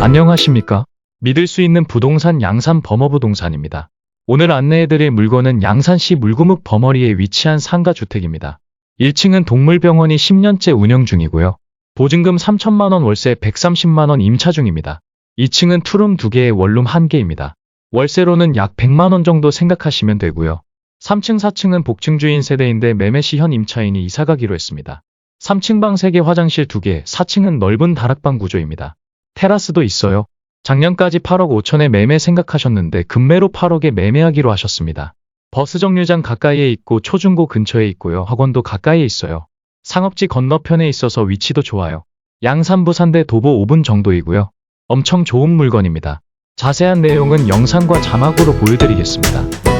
안녕하십니까? 믿을 수 있는 부동산 양산 범어부동산입니다. 오늘 안내해드릴 물건은 양산시 물구묵 범어리에 위치한 상가주택입니다. 1층은 동물병원이 10년째 운영 중이고요. 보증금 3천만원 월세 130만원 임차 중입니다. 2층은 투룸 2개에 원룸 1개입니다. 월세로는 약 100만원 정도 생각하시면 되고요. 3층 4층은 복층주인 세대인데 매매 시 현 임차인이 이사가기로 했습니다. 3층 방 3개 화장실 2개, 4층은 넓은 다락방 구조입니다. 테라스도 있어요. 작년까지 8억 5천에 매매 생각하셨는데 금매로 8억에 매매하기로 하셨습니다. 버스 정류장 가까이에 있고 초중고 근처에 있고요. 학원도 가까이에 있어요. 상업지 건너편에 있어서 위치도 좋아요. 양산 부 산대 도보 5분 정도이고요. 엄청 좋은 물건입니다. 자세한 내용은 영상과 자막으로 보여드리겠습니다.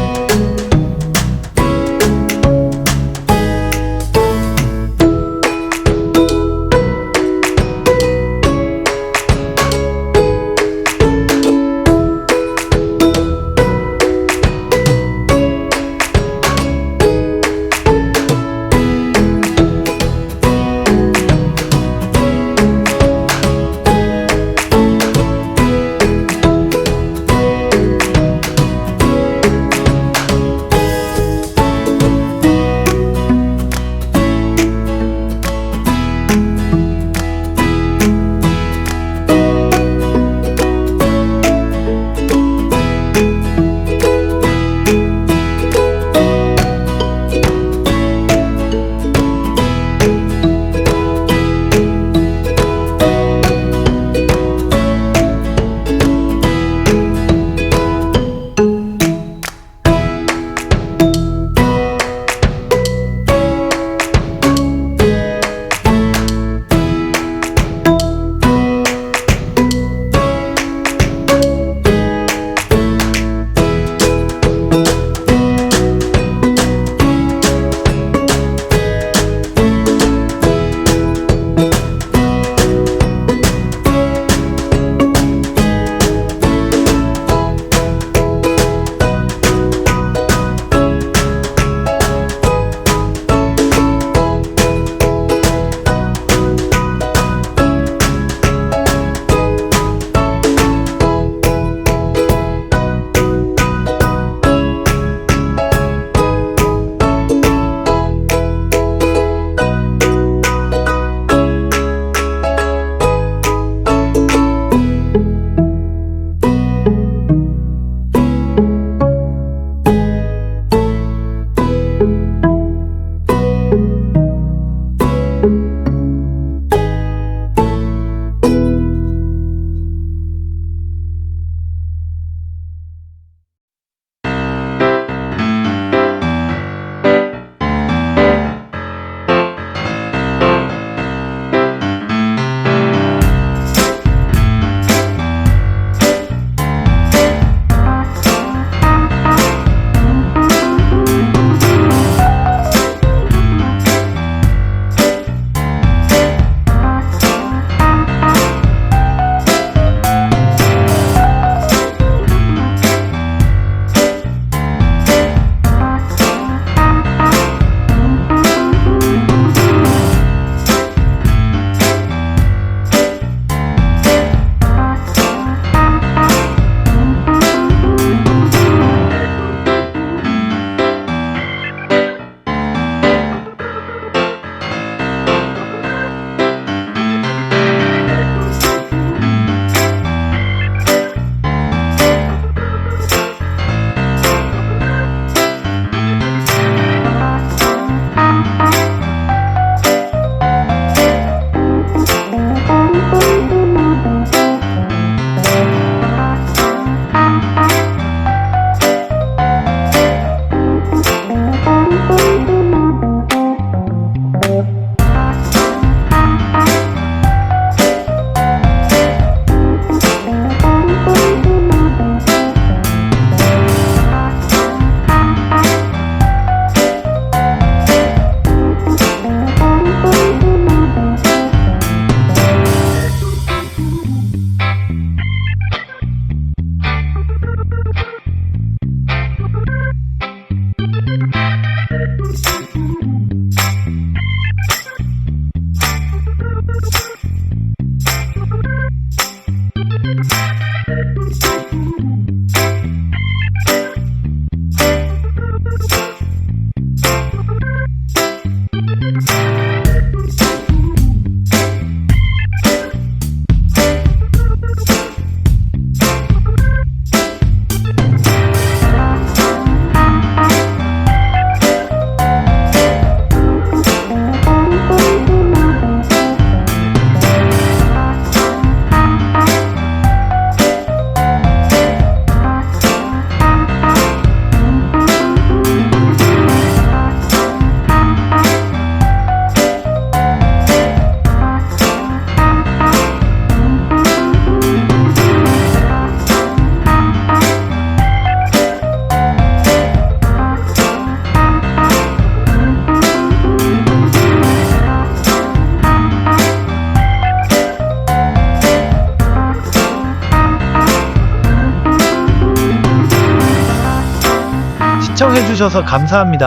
시청해주셔서 감사합니다.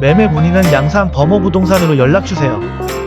매매 문의는 양산 범어부동산으로 연락주세요.